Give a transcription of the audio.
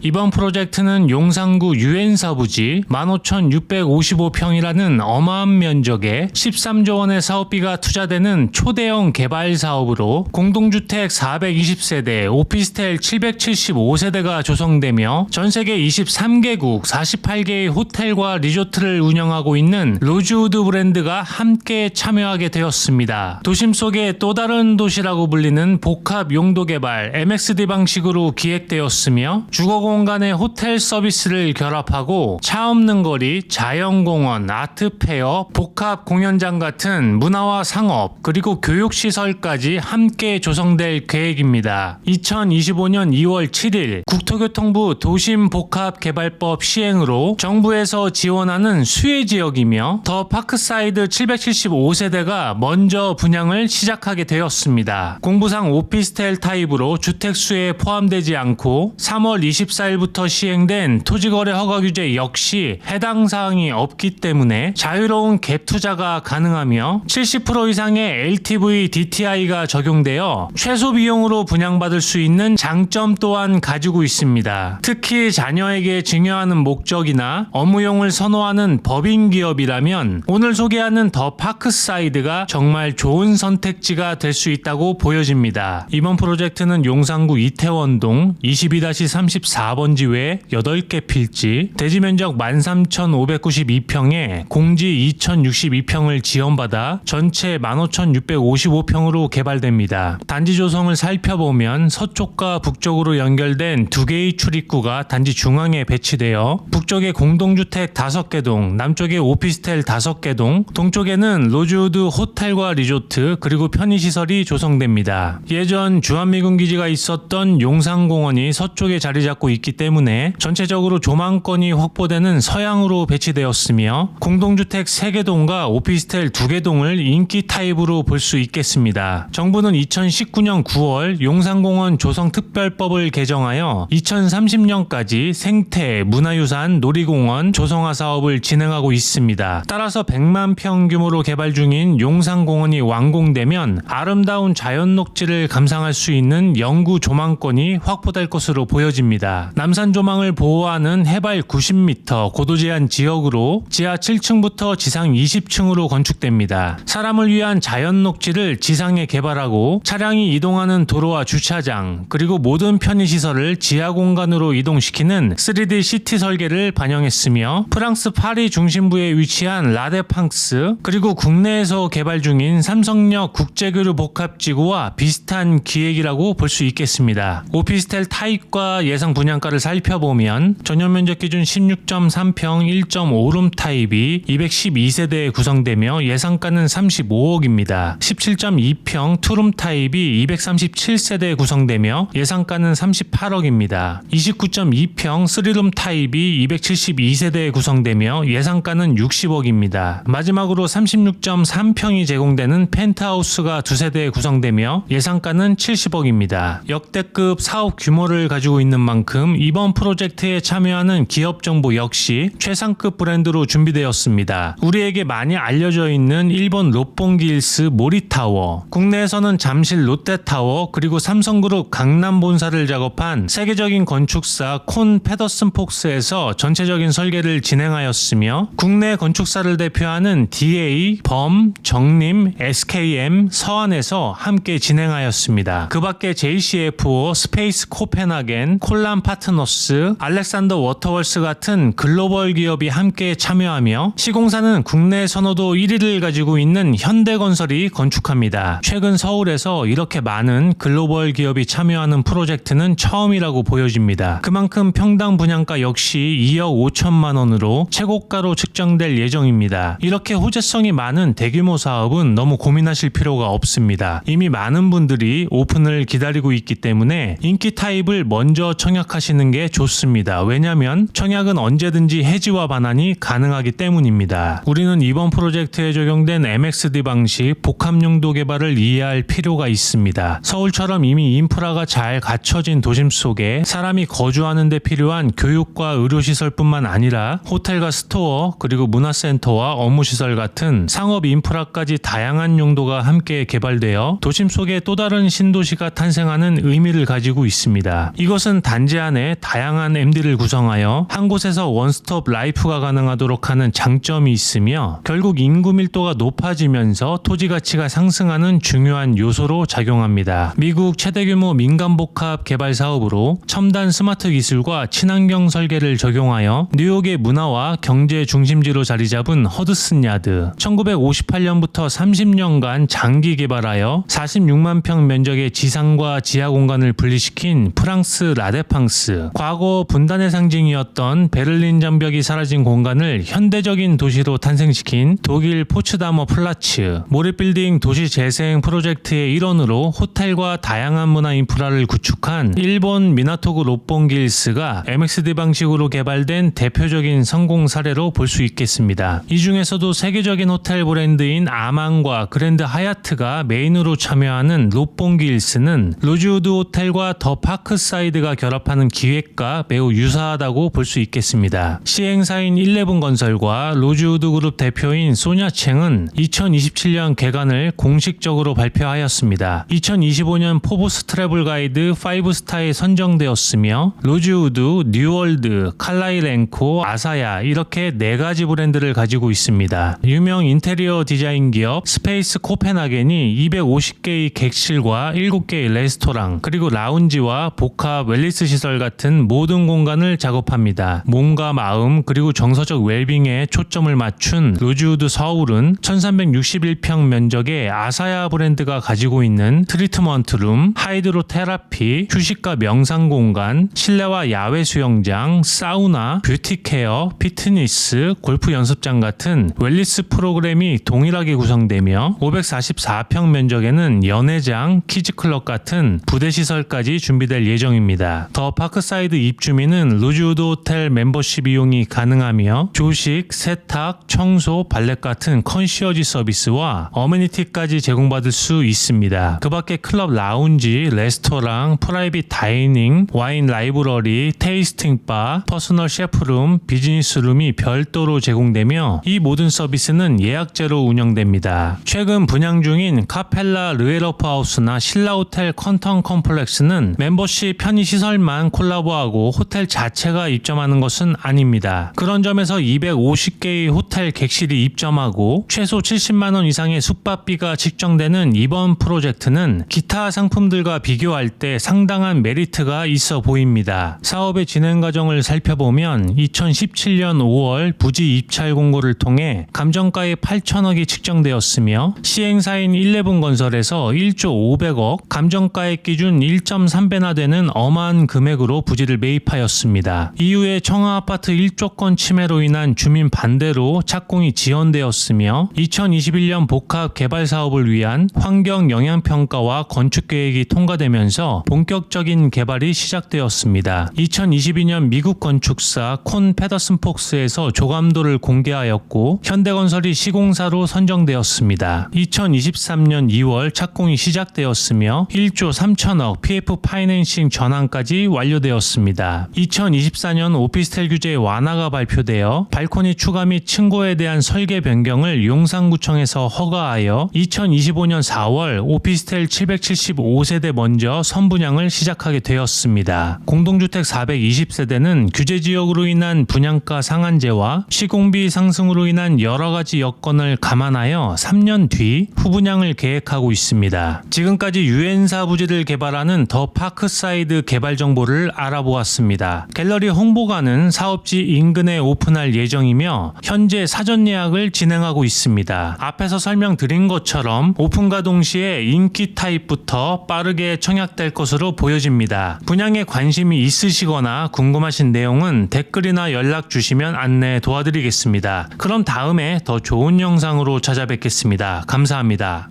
이번 프로젝트는 용산구 유엔 사 부지 15,655평이라는 어마한 면적에 13조 원의 사업비가 투자되는 초대형 개발 사업으로 공동주택 420세대, 오피스텔 775세대가 조성되며 전 세계 23개국 48개의 호텔과 리조트를 운영하고 있는 로즈우드 브랜드가 함께 참여하게 되었습니다. 도심 속의 또 다른 도시라고 불리는 복합 용도 개발 MXD 방식으로 기획되었으며 주거 공 간의 호텔 서비스를 결합하고 차 없는 거리, 자연공원, 아트페어, 복합 공연장 같은 문화와 상업 그리고 교육시설까지 함께 조성될 계획입니다. 2025년 2월 7일 국토교통부 도심복합개발법 시행으로 정부에서 지원하는 수혜 지역이며 더 파크사이드 775세대가 먼저 분양을 시작하게 되었습니다. 공부상 오피스텔 타입으로 주택 수에 포함되지 않고 3월 24 일부터 시행된 토지거래 허가 규제 역시 해당 사항이 없기 때문에 자유로운 갭 투자가 가능하며 70% 이상의 LTV DTI가 적용되어 최소 비용으로 분양받을 수 있는 장점 또한 가지고 있습니다. 특히 자녀에게 증여하는 목적이나 업무용을 선호하는 법인 기업이라면 오늘 소개하는 더 파크사이드가 정말 좋은 선택지가 될 수 있다고 보여집니다. 이번 프로젝트는 용산구 이태원동 22-34 번지 외 8개 필지, 대지 면적 13,592평에 공지 2,062평을 지원받아 전체 15,655평으로 개발됩니다. 단지 조성을 살펴보면 서쪽과 북쪽으로 연결된 두 개의 출입구가 단지 중앙에 배치되어 북쪽에 공동주택 5개 동, 남쪽에 오피스텔 5개 동, 동쪽에는 로즈우드 호텔과 리조트 그리고 편의시설이 조성됩니다. 예전 주한미군 기지가 있었던 용산공원이 서쪽에 자리 잡고 있기 때문에 전체적으로 조망권이 확보되는 서양으로 배치되었으며 공동주택 3개 동과 오피스텔 2개 동을 인기 타입으로 볼 수 있겠습니다. 정부는 2019년 9월 용산공원 조성특별법을 개정하여 2030년까지 생태, 문화유산, 놀이공원 조성화 사업을 진행하고 있습니다. 따라서 100만 평 규모로 개발 중인 용산공원이 완공되면 아름다운 자연 녹지를 감상할 수 있는 영구 조망권이 확보될 것으로 보여집니다. 남산 조망을 보호하는 해발 90m 고도 제한 지역으로 지하 7층부터 지상 20층으로 건축됩니다. 사람을 위한 자연 녹지를 지상에 개발하고 차량이 이동하는 도로와 주차장 그리고 모든 편의시설을 지하 공간으로 이동시키는 3D 시티 설계를 반영했으며 프랑스 파리 중심부에 위치한 라데팡스 그리고 국내에서 개발 중인 삼성역 국제교류 복합지구와 비슷한 기획이라고 볼 수 있겠습니다. 오피스텔 타입과 예상 분양 가를 살펴보면 전용 면적 기준 16.3평 1.5룸 타입이 212세대에 구성되며 예상가는 35억입니다. 17.2평 투룸 타입이 237세대에 구성되며 예상가는 38억입니다. 29.2평 3룸 타입이 272세대에 구성되며 예상가는 60억입니다. 마지막으로 36.3평이 제공되는 펜트하우스가 두 세대에 구성되며 예상가는 70억입니다. 역대급 사업 규모를 가지고 있는 만큼 이번 프로젝트에 참여하는 기업 정보 역시 최상급 브랜드로 준비되었습니다. 우리에게 많이 알려져 있는 일본 롯봉기일스 모리타워, 국내에서는 잠실 롯데타워 그리고 삼성그룹 강남 본사를 작업한 세계적인 건축사 콘 페더슨 폭스에서 전체적인 설계를 진행하였으며 국내 건축사를 대표하는 DA, 범, 정림, SKM, 서안에서 함께 진행하였습니다. 그 밖에 JCFO, 스페이스 코펜하겐, 콜란 파트 너스, 알렉산더 워터월스 같은 글로벌 기업이 함께 참여하며 시공사는 국내 선호도 1위를 가지고 있는 현대건설이 건축합니다. 최근 서울에서 이렇게 많은 글로벌 기업이 참여하는 프로젝트는 처음이라고 보여집니다. 그만큼 평당 분양가 역시 2억 5천만 원으로 최고가로 측정될 예정입니다. 이렇게 호재성이 많은 대규모 사업은 너무 고민하실 필요가 없습니다. 이미 많은 분들이 오픈을 기다리고 있기 때문에 인기 타입을 먼저 청약 하시는 게 좋습니다. 왜냐하면 청약은 언제든지 해지와 반환이 가능하기 때문입니다. 우리는 이번 프로젝트에 적용된 MXD 방식 복합용도 개발을 이해할 필요가 있습니다. 서울처럼 이미 인프라가 잘 갖춰진 도심 속에 사람이 거주하는 데 필요한 교육과 의료시설뿐만 아니라 호텔과 스토어 그리고 문화센터와 업무시설 같은 상업 인프라까지 다양한 용도가 함께 개발되어 도심 속에 또 다른 신도시가 탄생하는 의미를 가지고 있습니다. 이것은 단지 안에 다양한 MD를 구성하여 한 곳에서 원스톱 라이프가 가능하도록 하는 장점이 있으며 결국 인구 밀도가 높아지면서 토지 가치가 상승하는 중요한 요소로 작용합니다. 미국 최대 규모 민간 복합 개발 사업으로 첨단 스마트 기술과 친환경 설계를 적용하여 뉴욕의 문화와 경제 중심지로 자리 잡은 허드슨 야드. 1958년부터 30년간 장기 개발하여 46만 평 면적의 지상과 지하 공간을 분리시킨 프랑스 라데팡스. 과거 분단의 상징이었던 베를린 장벽이 사라진 공간을 현대적인 도시로 탄생시킨 독일 포츠다머 플라츠. 모리빌딩 도시 재생 프로젝트의 일원으로 호텔과 다양한 문화 인프라를 구축한 일본 미나토구 롯봉길스가 MXD 방식으로 개발된 대표적인 성공 사례로 볼 수 있겠습니다. 이 중에서도 세계적인 호텔 브랜드인 아망과 그랜드 하얏트가 메인으로 참여하는 롯봉길스는 로즈우드 호텔과 더 파크사이드가 결합하는 기획과 매우 유사하다고 볼 수 있겠습니다. 시행사인 11 건설과 로즈우드 그룹 대표인 소냐챙은 2027년 개관을 공식적으로 발표하였습니다. 2025년 포브스 트래블 가이드 5스타에 선정되었으며 로즈우드, 뉴월드, 칼라일 앵코, 아사야 이렇게 네 가지 브랜드를 가지고 있습니다. 유명 인테리어 디자인 기업 스페이스 코펜하겐이 250개의 객실과 7개의 레스토랑 그리고 라운지와 복합 웰리스 시설 같은 모든 공간을 작업합니다. 몸과 마음 그리고 정서적 웰빙에 초점을 맞춘 로즈우드 서울은 1361평 면적의 아사야 브랜드가 가지고 있는 트리트먼트 룸, 하이드로 테라피, 휴식과 명상 공간, 실내와 야외 수영장, 사우나, 뷰티 케어, 피트니스, 골프 연습장 같은 웰리스 프로그램이 동일하게 구성되며 544평 면적에는 연회장, 키즈클럽 같은 부대 시설까지 준비될 예정입니다. 더 파크사이드 입주민은 루즈우드 호텔 멤버십 이용이 가능하며 조식, 세탁, 청소, 발렛 같은 컨시어지 서비스와 어메니티까지 제공받을 수 있습니다. 그 밖에 클럽 라운지, 레스토랑, 프라이빗 다이닝, 와인 라이브러리, 테이스팅 바, 퍼스널 셰프룸, 비즈니스 룸이 별도로 제공되며 이 모든 서비스는 예약제로 운영됩니다. 최근 분양 중인 카펠라 르에러프 하우스나 신라 호텔 컨턴 컴플렉스는 멤버십 편의 시설만 콜라보하고 호텔 자체가 입점하는 것은 아닙니다. 그런 점에서 250개의 호텔 객실이 입점하고 최소 70만 원 이상의 숙박비가 측정되는 이번 프로젝트는 기타 상품들과 비교할 때 상당한 메리트가 있어 보입니다. 사업의 진행 과정을 살펴보면 2017년 5월 부지 입찰 공고를 통해 감정가의 8천억이 측정되었으며 시행사인 11 건설에서 1조 500억, 감정가액 기준 1.3배나 되는 어마한 금액으로 부지를 매입하였습니다. 이후에 청하 아파트 1조 건 침해로 인한 주민 반대로 착공이 지연되었으며 2021년 복합 개발 사업을 위한 환경 영향 평가와 건축 계획이 통과되면서 본격적인 개발이 시작되었습니다. 2022년 미국 건축사 콘 페더슨 폭스에서 조감도를 공개하였고 현대건설이 시공사로 선정되었습니다. 2023년 2월 착공이 시작되었으며 1조 3천억 PF 파이낸싱 전환까지 완료 되었습니다. 2024년 오피스텔 규제 완화가 발표되어 발코니 추가 및 층고에 대한 설계 변경을 용산구청에서 허가하여 2025년 4월 오피스텔 775세대 먼저 선분양을 시작하게 되었습니다. 공동주택 420세대는 규제 지역으로 인한 분양가 상한제와 시공비 상승으로 인한 여러 가지 여건을 감안하여 3년 뒤 후분양을 계획하고 있습니다. 지금까지 유엔사 부지를 개발하는 더 파크사이드 개발 정보를 알아보았습니다. 갤러리 홍보관은 사업지 인근에 오픈할 예정이며 현재 사전 예약을 진행하고 있습니다. 앞에서 설명드린 것처럼 오픈과 동시에 인기 타입부터 빠르게 청약될 것으로 보여집니다. 분양에 관심이 있으시거나 궁금하신 내용은 댓글이나 연락 주시면 안내 도와드리겠습니다. 그럼 다음에 더 좋은 영상으로 찾아뵙겠습니다. 감사합니다.